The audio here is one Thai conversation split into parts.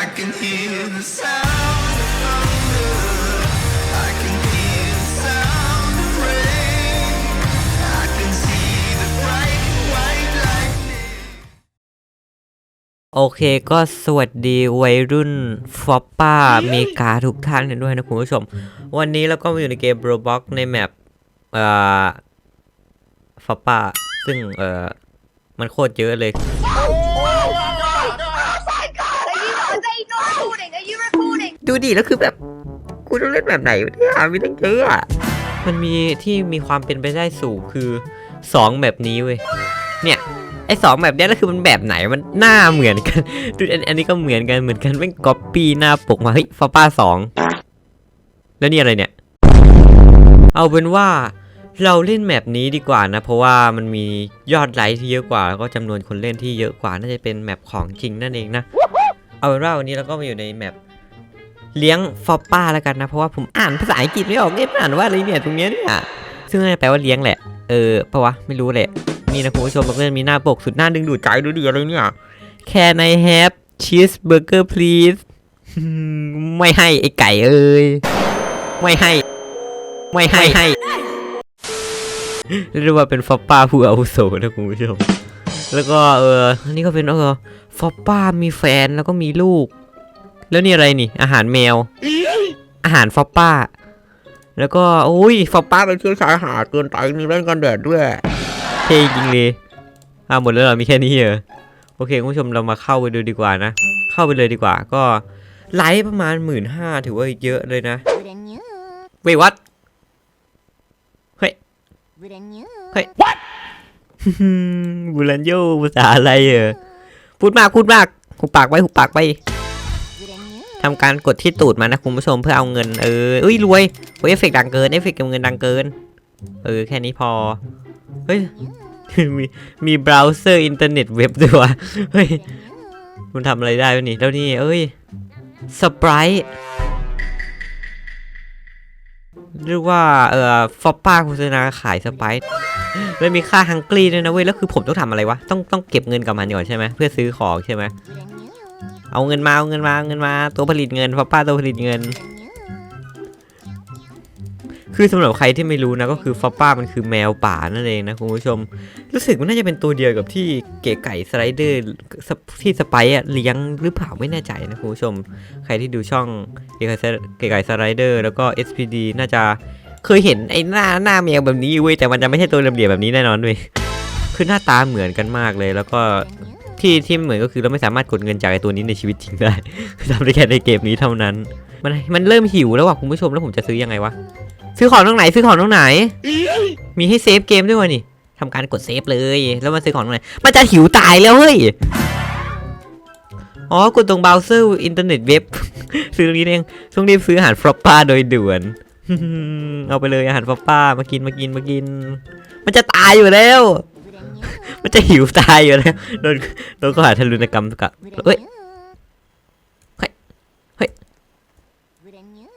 I can hear the sound of thunder. I can hear the sound of rain. I can see the bright white lightning. โอเคก็สวัสดีวัยรุ่นฟอปป้าเมกาทุกท่านกันด้วยนะคุณผู้ชม วันนี้เราก็มาอยู่ในเกม Roblox ในแมปเอ่อฟอปป้าซึ่งเอ่อมันโคตรเยอะเลย ดูดิแล้วคือแบบกูต้องเล่นแบบไหนเนี่ยมีตั้งเยอะอะมันมีที่มีความเป็นไปได้สูงคือสองแบบนี้เว้ยเนี่ยไอ้สองแบบเนี้ยแล้วคือมันแบบไหนมันหน้าเหมือนกันดูอันนี้ก็เหมือนกันเหมือนกันแม่งก๊อปปี้หน้าปกมาเฮ้ยฟอป้าสองแล้วนี่อะไรเนี่ย เอาเป็นว่าเราเล่นแมปนี้ดีกว่านะ เพราะว่ามันมียอดไลค์ที่เยอะกว่า แล้วก็จำนวนคนเล่นที่เยอะกว่าน่าจะเป็นแมปของจริงนั่นเองนะ เอาเป็นว่าวันนี้เราก็มาอยู่ในแมป เลี้ยงฟอปป้าแล้วกันนะ เพราะว่าผมอ่านภาษาอังกฤษไม่ออกเนี่ยมันอ่านว่าอะไรเนี่ยตรงเนี้ยเนี่ยซึ่งน่าจะแปลว่าเลี้ยงแหละ เออปะวะไม่รู้แหละนี่นะคุณผู้ชมมันก็จะมีหน้าปกสุดหน้าดึงดูดใจดูดิอะไรเนี่ย Can I have cheeseburger please ไม่ให้ไอไก่เอ้ยไม่ให้ ไม่ให้ให้เรียกว่าเป็นฟอปป้าผู้อาวุโสนะคุณผู้ชม แล้วก็เออนนี้ก็เป็นเออฟอปป้ามีแฟนแล้วก็มีลูก แล้วนี่อะไรนี่ อาหารแมว อาหารฟอปป้า แล้วก็โอ้ยฟอปป้าเป็นเชื้อสายหาดเกินไปมีเล่นกันแดดด้วยเท่จริงเลยอ่าหมดแล้วเหรอมีแค่นี้เหรอโอเคคุณผู้ชมเรามาเข้าไปดูดีกว่านะ เข้าไปเลยดีกว่า ก็ไลค์ประมาณหมื่นห้าถือว่าเยอะเลยนะ Wouldn't you? เว้ยวัด Wouldn't you? บูรันโยภาษาอะไรเหรอพูดมากพูดมากหุบปากไว้หุบปากไป Wouldn't you? ทำการกดที่ตูดมานะคุณผู้ชมเพื่อเอาเงินเออเอ้ยรวยเฮ้ยเอฟเฟกต์ดังเกินเอฟเฟกต์เก็บเงินดังเกิน เออแค่นี้พอ เฮ้ยมีมีเบราว์เซอร์อินเทอร์เน็ตเว็บด้วยวะเฮ้ยมันทำอะไรได้วะนี่แล้วนี่เอ้ยสปรายเรียกว่าเอ่อฟอปป้าโฆษณาขายสไปร์แล้วมีค่าฮังกรีด้วยนะเว้ยแล้วคือผมต้องทำอะไรวะต้องต้องเก็บเงินกับมันก่อนใช่ไหมเพื่อซื้อของใช่ไหม เอาเงินมาเอาเงินมาเอาเงินมา ตัวผลิตเงินฟอปป้าตัวผลิตเงิน คือสำหรับใครที่ไม่รู้นะก็คือฟอปป้ามันคือแมวป่านั่นเองนะคุณผู้ชม รู้สึกมันน่าจะเป็นตัวเดียวกับที่เก๋ไก่สไลเดอร์ที่สไปอะเลี้ยงหรือเปล่าไม่แน่ใจนะคุณผู้ชม ใครที่ดูช่องเก๋ไก่สเก๋ไก่สไลเดอร์แล้วก็ SPD น่าจะเคยเห็นไอ้หน้าหน้าแมวแบบนี้เว้ยแต่มันจะไม่ใช่ตัวเหลี่ยมๆแบบนี้แน่นอนเว้ยคือหน้าตาเหมือนกันมากเลย แล้วก็ ที่ที่เหมือนก็คือเราไม่สามารถกดเงินจากไอตัวนี้ในชีวิตจริงได้ทำได้แค่ในเกมนี้เท่านั้น มันมันเริ่มหิวแล้วว่ะคุณผู้ชมแล้วผมจะซื้อยังไงวะซื้อของตรงไหนซื้อของตรงไหน มีให้เซฟเกมด้วยวะนี่ทำการกดเซฟเลยแล้วมาซื้อของตรงไหนมันจะหิวตายแล้วเฮ้ยอ๋อกดตรงเบราว์เซอร์อินเทอร์เน็ตเว็บซื้อตรงนี้เองต้องรีบซื้ออาหารฟรอปป้าโดยด่วนเอาไปเลยอาหารฟรอปป้ามากินมากินมากิน มันจะตายอยู่แล้ว มันจะหิวตายอยู่แล้วโดนโดนข้อหาทารุณกรรมกับ Wouldn't เอ้ย you? Hey. Hey. Wouldn't you?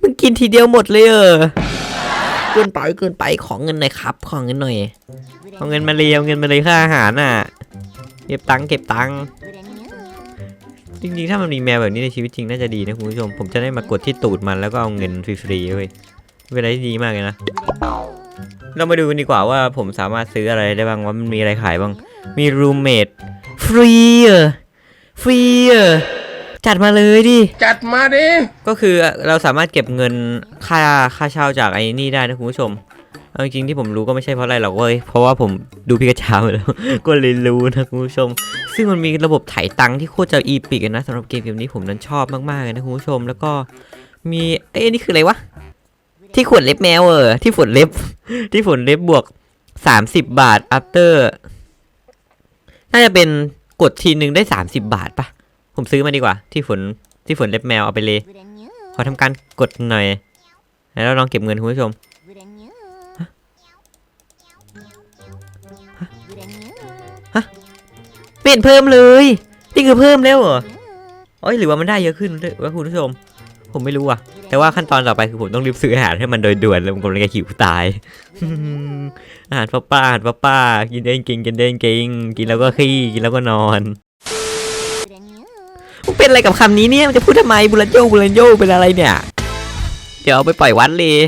มึงกินทีเดียวหมดเลยเออเกินไปเกินไปของเงินหน่อยครับ ของเงินหน่อยเอาเงินมาเลยเอาเงินมาเลยค่าอาหารน่ะ เก็บตังค์เก็บตังค์จริงๆ ถ้ามันมีแมวแบบนี้ในชีวิตจริงน่าจะดีนะคุณผู้ชม ผมจะได้มากดที่ตูดมันแล้วก็เอาเงินฟรีๆเว้ยเป็นอะไรที่ดีมากเลยนะ เรามาดูกันดีกว่าว่าผมสามารถซื้ออะไรได้บ้างว่ามันมีอะไรขายบ้าง มีรูมเมทฟรีเหรอฟรีเหรอจัดมาเลยดิ จัดมาดิ ก็คือเราสามารถเก็บเงินค่าค่าเช่าจากไอ้นี่ได้นะคุณผู้ชมเอาจริงๆที่ผมรู้ก็ไม่ใช่เพราะอะไรหรอกเว้ย เพราะว่าผมดูพิกาชามาแล้ว ก็เลยรู้นะคุณผู้ชม ซึ่งมันมีระบบไถ่ตังค์ที่โคตรจะอีปิกนะสำหรับเกมเกมนี้ผมนั้นชอบมากๆเลยนะคุณผู้ชม แล้วก็มี เอ้ยนี่คืออะไรวะ ที่ขวดเล็บแมวเออ ที่ฝนเล็บ ที่ฝนเล็บบวก30บบาท after น่าจะเป็นกดทีนึงได้30บบาทปะผมซื้อมาดีกว่า ที่ฝนที่ฝนเล็บแมวเอาไปเลย ขอทำการกดหน่อย แล้วลองเก็บเงินคุณผู้ชม Wouldn't you? Wouldn't you? ไม่เห็นเพิ่มเลย นี่คือเพิ่มแล้วเหรอโอ้ยหรือว่ามันได้เยอะขึ้นด้วยวะคุณผู้ชม ผมไม่รู้อะ แต่ว่าขั้นตอนต่อไปคือผมต้องรีบซื้ออาหารให้มันโดยด่วนแล้วผมกำลังจะหิวตาย อาหารป้าป้าอาหารป้าป้ากินเองกินกินเองกินกินแล้วก็ขี้กินแล้วก็นอนมึงเป็นอะไรกับคำนี้เนี่ยมันจะพูดทำไมบุรันโยบุรันโยเป็นอะไรเนี่ย เดี๋ยวเอาไปปล่อยวัดเลย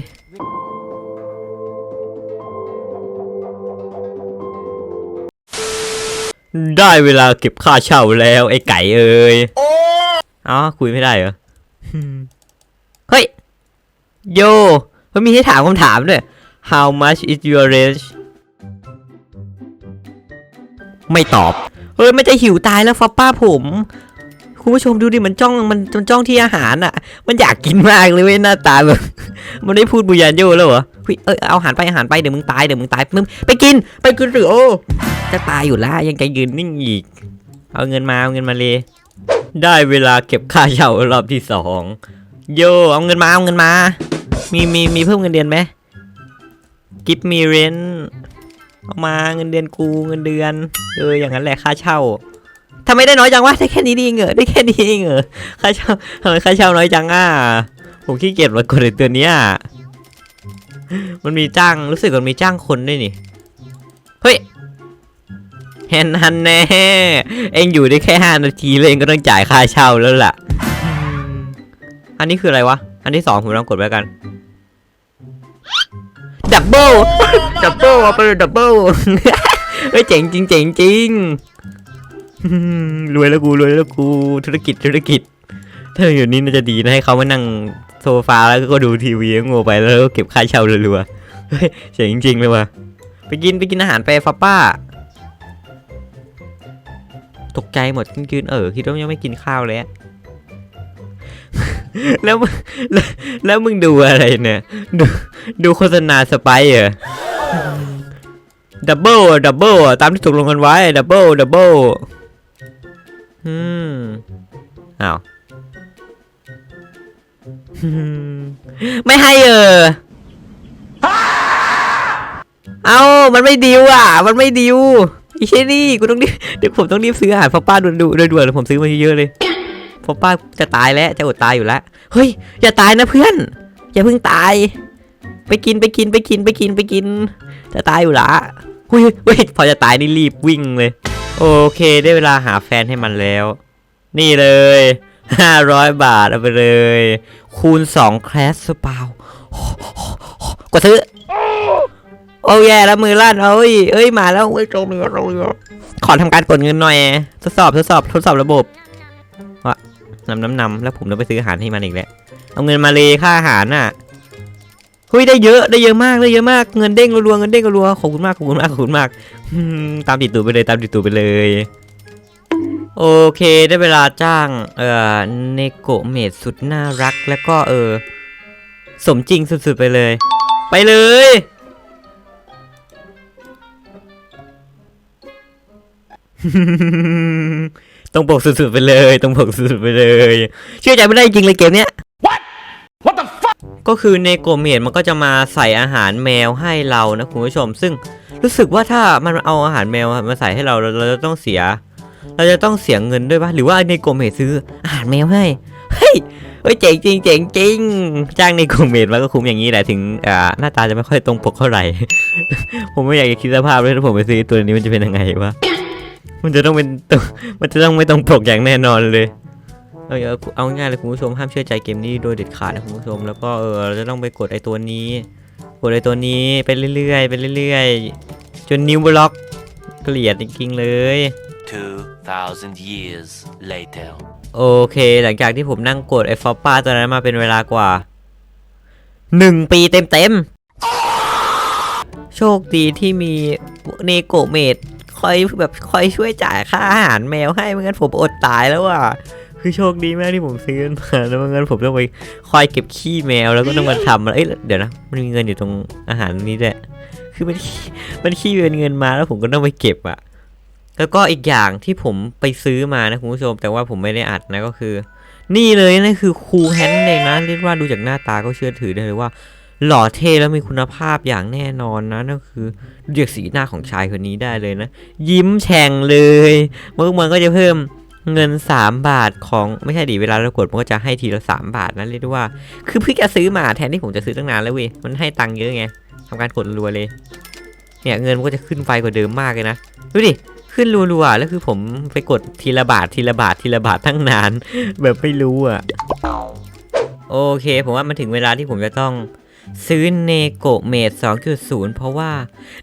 ได้เวลาเก็บค่าเช่าแล้วไอ้ไก่เอ้ย อ๋อคุยไม่ได้เหรอ เฮ้ย โยมันมีให้ถามคำถามด้วย How much is your range ไม่ตอบ เฮ้ย มันจะหิวตายแล้วฟ้าป้าผม คุณผู้ชมดูดิ มันจ้อง มันมันจ้องที่อาหารอะ มันอยากกินมากเลยเว้ยหน้าตาแบบมันได้พูดบุญญาโยแล้วเหรอเฮ้ยเอเอาอาหารไปอาหารไปเดี๋ยวมึงตายเดี๋ยวมึงตายมึงไปกินไปกินสิโอจะตายอยู่แล้วยังจยืนนิ่งอีก เอาเงินมาเอาเงินมาเลย ได้เวลาเก็บค่าเช่ารอบที่สองโยเอาเงินมาเอาเงินมา มีมีมีเพิ่มเงินเดือนไหมกิฟมีเรนเอามาเงินเดือนกูเงินเดือนเอออย่างนั้นแหละค่าเช่าทำไมได้น้อยจังวะได้แค่นี้ดีเงเหรอได้แค่นี้เองเหรอค่าเช่าทำไมค่าเช่าน้อยจังอะผมขี้เกียจมากดไอ้ตัวเนี้ยมันมีจ้างรู้สึกมันมีจ้างคนด้วยนี่เฮ้ย เห็นฮันแน่เองอยู่ได้แค่ห้านาทีเลยเองก็ต้องจ่ายค่าเช่าแล้วล่ะ อันนี้คืออะไรวะ อันที่สองผมลองกดไว้กัน ดับเบิลดับเบิลเอาไปเลยดับเบิลเฮ้ยเจ๋งจริงเจ๋งจริงรวยแล้วกูรวยแล้วกูธุรกิจธุรกิจ ถ้าอยู่นี่น่าจะดีนะให้เขามานั่งโซฟาแล้วก็ดูทีวีโง่ไปแล้วก็เก็บค่าเช่ารัวๆเฮ้ยเจ๋งจริงเลยว่ะไปกินไปกินอาหารไปฟ้าป้า ตกใจหมดยืนเออคิดว่ายังไม่กินข้าวเลยแล้วแล้วแล้วมึงดูอะไรเนี่ยดูดูโฆษณาสไปเหรอดับเบิลดับเบิลตามที่ตกลงกันไว้ดับเบิลดับเบิลอืมอ้าวไม่ให้เออเอามันไม่ดิวอะ มันไม่ดิว อีเชนี่กูต้องรีบเดี๋ยวผมต้องรีบซื้ออาหารพราป้าด่วนๆด่วนๆเลยผมซื้อมาเยอะเลยพราป้าจะตายแล้วจะอดตายอยู่แล้วเฮ้ยอย่าตายนะเพื่อน อย่าเพิ่งตาย ไปกินไปกินไปกินไปกินไปกิน จะตายอยู่ละเฮ้ยเฮ้ยพอจะตายนี่รีบวิ่งเลย โอเคได้เวลาหาแฟนให้มันแล้ว นี่เลยห้าร้อยบาทเอาไปเลย คูณสองแคลสสเปล่ากดซื้อ โอ้แย่แล้วมือลั่นเอ้ยเอ้ยมาแล้วเอ้ยโจมเรือโจมเรือขอทำการกดเงินหน่อย ทดสอบทดสอบทดสอบระบบวะนำน้ำนำแล้วผมต้องไปซื้ออาหารให้มันอีกแล้วเอาเงินมาเลยค่าอาหารน่ะเฮ้ยได้เยอะได้เยอะมากได้เยอะมากเงินเด้งรัวๆเงินเด้งรัวขอบคุณมากขอบคุณมากขอบคุณมากตามติดตูดไปเลยตามติดตูดไปเลยโอเคได้เวลาจ้างเอ่อเนโกเมดสุดน่ารักแล้วก็เออสมจริงสุดๆไปเลย ไปเลย ตรงปกสุดๆไปเลยตรงปกสุดๆไปเลย เชื่อใจไม่ได้จริงเลยเกมเนี้ย What the fuck? ก็คือเนโกเมดมันก็จะมาใส่อาหารแมวให้เรานะคุณผู้ชม ซึ่งรู้สึกว่าถ้ามันเอาอาหารแมวมาใส่ให้เราเราเราจะต้องเสีย เราจะต้องเสียเงินด้วยปะหรือว่าเนโกเมดซื้ออาหารแมวให้เฮ้ยเฮ้ยเจ๋งจริงเจ๋งจริงจ้างเนโกเมดมาก็คุ้มอย่างนี้แหละถึงอ่าหน้าตาจะไม่ค่อยตรงปกเท่าไหร่ ผมไม่อยากจะคิดสภาพเลยถ้าผมไปซื้อตัวนี้มันจะเป็นยังไงวะ มันจะต้องเป็นตรงมันจะต้องไม่ตรงปกอย่างแน่นอนเลยเอาเอาเอาง่ายๆเลยคุณผู้ชมห้ามเชื่อใจเกมนี้โดยเด็ดขาดนะคุณผู้ชม แล้วก็เออเราจะต้องไปกดไอ้ตัวนี้ กดไอ้ตัวนี้ไปเรื่อยๆไปเรื่อยๆ จนนิ้วบล็อกเกลียดจริงๆเลย 2,000 years later. โอเค หลังจากที่ผมนั่งกดไอ้ฟอปป้าตัวนั้นมาเป็นเวลากว่าหนึ่งปีเต็มๆ โชคดีที่มีเนโกเมด คอยแบบคอยช่วยจ่ายค่าอาหารแมวให้ไม่งั้นผมอดตายแล้วอะคือโชคดีมากที่ผมซื้อมันมาแล้วไม่งั้นผมต้องไปคอยเก็บขี้แมวแล้วก็ต้องมาทำอะไรเอ้ยเดี๋ยวนะมันมีเงินอยู่ตรงอาหารนี้แหละคือมันมันขี้เป็นเงินมาแล้วผมก็ต้องไปเก็บอะแล้วก็อีกอย่างที่ผมไปซื้อมานะคุณผู้ชม แต่ว่าผมไม่ได้อัดนะก็คือ นี่เลยนั่นคือคูแฮนด์เองนะเรียกว่าดูจากหน้าตาก็เชื่อถือได้เลยว่า หล่อเท่แล้วมีคุณภาพอย่างแน่นอนนะนั่นคือดูจากสีหน้าของชายคนนี้ได้เลยนะ ยิ้มแฉ่งเลยเมื่อมันก็จะเพิ่มเงิน 3 บาทของไม่ใช่ดิเวลาเรากดมันก็จะให้ทีละ 3 บาทนะเรียกได้ว่า คือเพิ่จะซื้อมาแทนที่ผมจะซื้อตั้งนานแล้วเว้ยมันให้ตังค์เยอะไงทำการกดรัวเลย เนี่ยเงินมันก็จะขึ้นไฟกว่าเดิมมากเลยนะดูดิขึ้นรัวๆแล้วคือผมไปกดทีละบาททีละบาททีละบาทตั้งนาน แบบไม่รู้อะโอเค ผมว่ามันถึงเวลาที่ผมจะต้อง ซื้อเนโกเมด2.0 เพราะว่า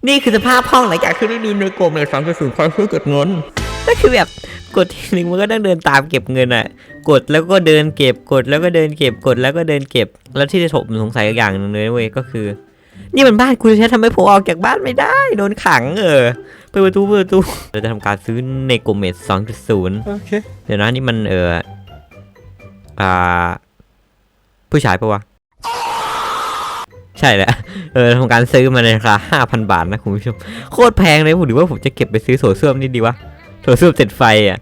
นี่คือสภาพห้องหลังจากที่ไม่มีเนโกเมด2.0คอยช่วยกดเงินก็คือแบบกดทีนึงมันก็ต้องเดินตามเก็บเงินอะ กดแล้วก็เดินเก็บกดแล้วก็เดินเก็บกดแล้วก็เดินเก็บ แล้วที่ผมสงสัยอีกอย่างหนึ่งเลยเว้ยก็คือ นี่มันบ้านคุณใช่ทำไมผมออกจากบ้านไม่ได้โดนขังเออเปิดประตูเปิดประตูเราจะทำการซื้อเนโกเมด2.0โอเคเดี๋ยวนะนี่มันเอออ่าผู้ชายปะวะ ใช่แหละเออทำการซื้อมาในราคาห้าพันบาทนะคุณผู้ชมโคตรแพงเลยผมหรือว่าผมจะเก็บไปซื้อโถส้วมนี่ดีวะโถส้วมเจ็ดไฟอะ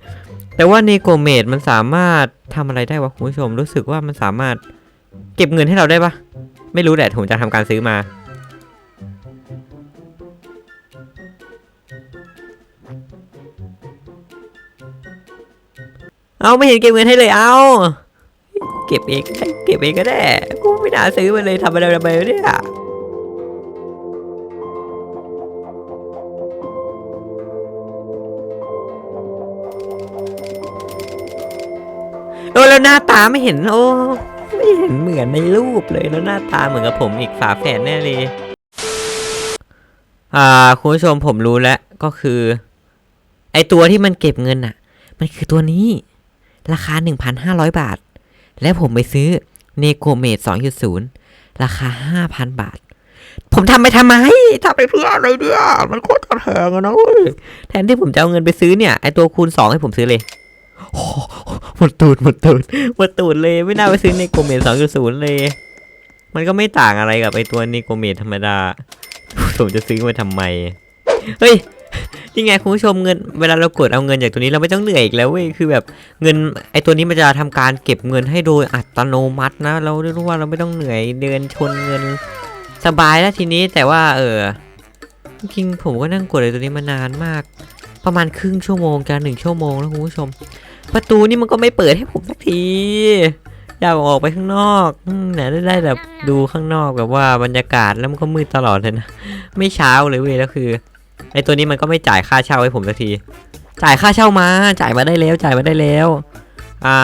แต่ว่าเนโกเมดมันสามารถทำอะไรได้วะคุณผู้ชมรู้สึกว่ามันสามารถเก็บเงินให้เราได้ปะไม่รู้แหละผมจะทำการซื้อมาเอาไม่เห็นเก็บเงินให้เลยเอา เก็บเองเก็บเองก็ได้กูไม่น่าซื้อมาเลยทำอะไรทำไมเนี่ยโอ้แล้วหน้าตาไม่เห็นโอ้ไม่เห็นเหมือนในรูปเลยแล้วหน้าตาเหมือนกับผมอีกฝาแฝดแน่เลย อ่าคุณผู้ชมผมรู้แล้วก็คือ ไอตัวที่มันเก็บเงินอะ มันคือตัวนี้ ราคา 1,500 บาท และผมไปซื้อเนโกเมด2.0 ราคา 5,000 บาท ผมทำไปทำไมทำไปเพื่ออะไรเนี่ยมันโคตรแพงอะนะเว้ยแทนที่ผมจะเอาเงินไปซื้อเนี่ย ไอตัวคูณ 2 ให้ผมซื้อเลยหหมดตูดหมดตูดหมดตูดเลยไม่น่าไปซื้อเนโกเมด2.0 เลย มันก็ไม่ต่างอะไรกับไอตัวเนโกเมดธรรมดา ผมจะซื้อมาทำไม เฮ้ย นี่ไงคุณผู้ชมเงินเวลาเรากดเอาเงินจากตัวนี้เราไม่ต้องเหนื่อยอีกแล้วเว้ยคือแบบเงินไอตัวนี้มันจะทำการเก็บเงินให้โดยอัตโนมัตินะ เราได้รู้ว่าเราไม่ต้องเหนื่อยเดินชนเงินสบายแล้วทีนี้แต่ว่าเออจริงผมก็นั่งกดไอตัวนี้มานานมาก ประมาณครึ่งชั่วโมงจะหนึ่งชั่วโมงแล้วคุณผู้ชม ประตูนี่มันก็ไม่เปิดให้ผมสักทีอยากออกไปข้างนอกอไหนได้แบบดูข้างนอกแบบว่าบรรยากาศแล้วมันก็มืดตลอดเลยนะ ไม่เช้าเลยเว้ยแล้วคือ ไอตัวนี้มันก็ไม่จ่ายค่าเช่าให้ผมสักที จ่ายค่าเช่ามา จ่ายมาได้แล้ว จ่ายมาได้แล้ว อ่า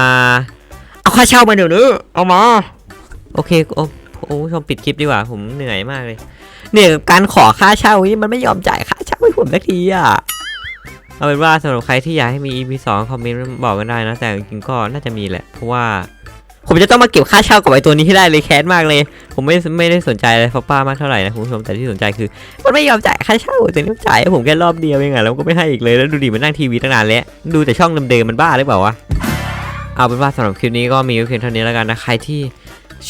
เอาค่าเช่ามาเดี๋ยวนี้เอามา โอเค โอ้โอ้ผู้ชมปิดคลิปดีกว่า ผมเหนื่อยมากเลย เนี่ยการขอค่าเช่านี่มันไม่ยอมจ่ายค่าเช่าให้ผมสักทีอะ เอาเป็นว่าสำหรับใครที่อยากให้มี EP 2คอมเมนต์บอกกันได้นะ แต่จริงๆก็น่าจะมีแหละ เพราะว่า ผมจะต้องมาเก็บค่าเช่ากับไอ้ตัวนี้ให้ได้เลยแค้นมากเลย ผมไม่ไม่ได้สนใจอะไรฟอป้ามากเท่าไหร่นะคุณผู้ชมแต่ที่สนใจคือ มันไม่ยอมจ่ายค่าเช่าแต่นี่จ่ายให้ผมแค่รอบเดียวเองอะแล้วก็ไม่ให้อีกเลยแล้วดูดิมันนั่งทีวีตั้งนานแล้วดูแต่ช่องเดิมๆมันบ้าหรือเปล่าวะเอาเป็นว่าสำหรับคลิปนี้ก็มีเพียงเท่านี้แล้วกันนะใครที่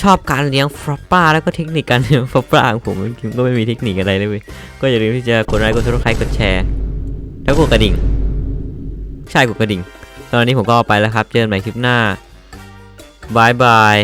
ชอบการเลี้ยงฟรอปป้าแล้วก็เทคนิคการเลี้ยงฟรอปป้าของผมก็ไม่มีเทคนิคอะไรเลยเว้ยก็อย่าลืมที่จะกดไลค์กดซับสไครต์กดแชร์ แล้วกดกระดิ่ง ใช่กดกระดิ่ง ตอนนี้ผมก็ไปแล้วครับ เจอกันใหม่คลิปหน้า บายบาย